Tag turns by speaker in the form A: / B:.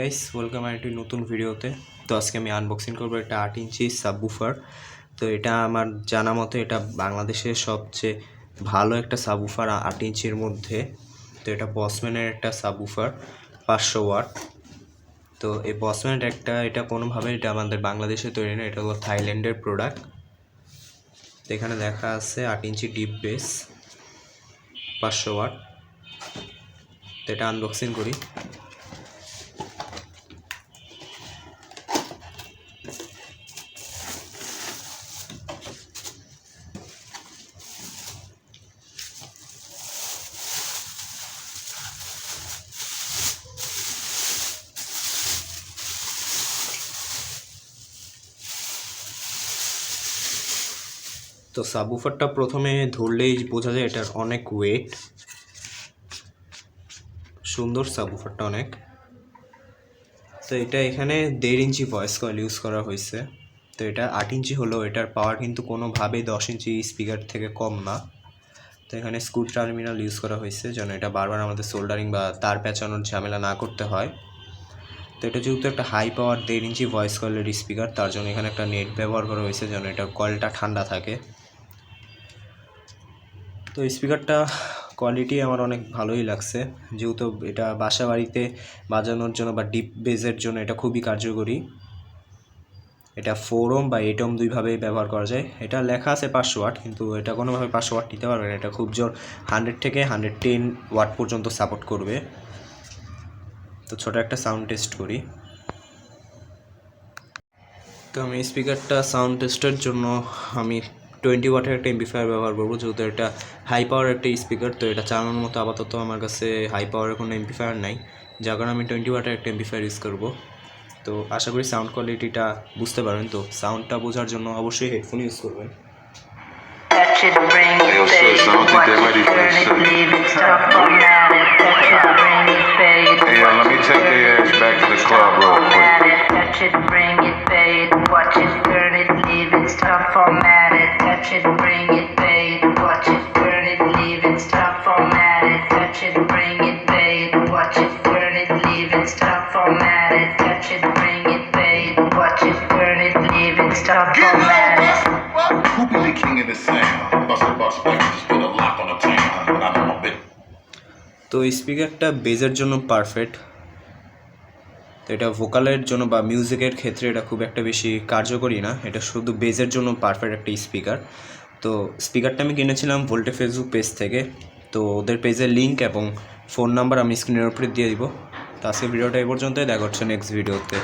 A: Guys welcome আর একটি নতুন ভিডিওতে তো। আজকে আমি আনবক্সিং করব একটা আট ইঞ্চি সাবউফার তো এটা আমার জানা মতো এটা বাংলাদেশের সবচেয়ে ভালো একটা সাবউফার আট ইঞ্চির মধ্যে। তো এটা বসম্যানের একটা সাবউফার পাঁচশো ওয়াট তো এই বসম্যানের একটা, এটা কোনোভাবে এটা আমাদের বাংলাদেশে তৈরি না, এটা হলো থাইল্যান্ডের প্রোডাক্ট তো এখানে দেখা আছে আট ইঞ্চি ডিপ বেস পাঁচশো ওয়াট তো এটা আনবক্সিং করি। তো সাবুফারটা প্রথমে ধরলেই বোঝা যায় এটার অনেক ওয়েট সুন্দর সাবুফারটা অনেক। তো এটা এখানে দেড় ইঞ্চি ভয়েস কয়েল ইউজ করা হয়েছে। তো এটা আট ইঞ্চি হলেও এটার পাওয়ার কিন্তু কোনোভাবেই দশ ইঞ্চি স্পিকার থেকে কম না। তো এখানে স্ক্রু টার্মিনাল ইউজ করা হয়েছে যেন এটা বারবার আমাদের সোল্ডারিং বা তার পেঁচানোর ঝামেলা না করতে হয়। তো এটা যেহেতু একটা হাই পাওয়ার দেড় ইঞ্চি ভয়েস কয়েলের স্পিকার তার জন্য এখানে একটা নেট ব্যবহার করা হয়েছে যেন এটার কয়েলটা ঠান্ডা থাকে। তো স্পিকারটা কোয়ালিটি আমার অনেক ভালোই লাগছে। যেহেতু এটা বাসা বাড়িতে বাজানোর জন্য বা ডিপ বেজের জন্য এটা খুবই কার্যকরী। এটা ফোর ওম বা এইট ওম দুইভাবেই ব্যবহার করা যায়। এটা লেখা আছে পাঁচশো ওয়াট কিন্তু এটা কোনোভাবে পাঁচশো ওয়াট নিতে পারবে না। এটা খুব জোর হান্ড্রেড থেকে হান্ড্রেড টেন ওয়াট পর্যন্ত সাপোর্ট করবে। তো ছোটো একটা সাউন্ড টেস্ট করি। তো আমি স্পিকারটা সাউন্ড টেস্টের জন্য আমি টোয়েন্টি ওয়াটের একটা এমপিফায়ার ব্যবহার করব যেহেতু এটা হাই পাওয়ার একটা স্পিকার তো এটা চালানোর মতো আপাতত আমার কাছে হাই পাওয়ারের কোনো এমপিফায়ার নাই। যার কারণে আমি টোয়েন্টি ওয়াটের একটা এমপিফায়ার ইউজ করব। তো আশা করি সাউন্ড কোয়ালিটিটা বুঝতে পারবেন। তো সাউন্ডটা বোঝার জন্য অবশ্যই হেডফোন ইউজ করবেন।
B: Watch it, turn it, leave it, stop, format it, format it, bring it, pay it, watch it, turn it, leave it, stop, format it, touch it, bring it, pay it, watch it, turn it, leave it, stop, format it.
C: Who be the king of the sound? Bust a bust just put a lock on the town. But I know my bitch.
A: তো স্পিকারটা বেজের জন্য perfect তো এটা ভোকালের জন্য বা মিউজিকের ক্ষেত্রে এটা খুব একটা বেশি কার্যকরী না এটা শুধু বেজের জন্য পারফেক্ট একটা স্পিকার তো স্পিকারটা আমি কিনেছিলাম ভোল্টে ফেসবুক পেজ থেকে তো ওদের পেজের লিঙ্ক এবং ফোন নাম্বার আমি স্ক্রিনের উপরে দিয়ে দিব। তো আজকে ভিডিওটা এই পর্যন্তই, দেখা হচ্ছে নেক্সট ভিডিওতে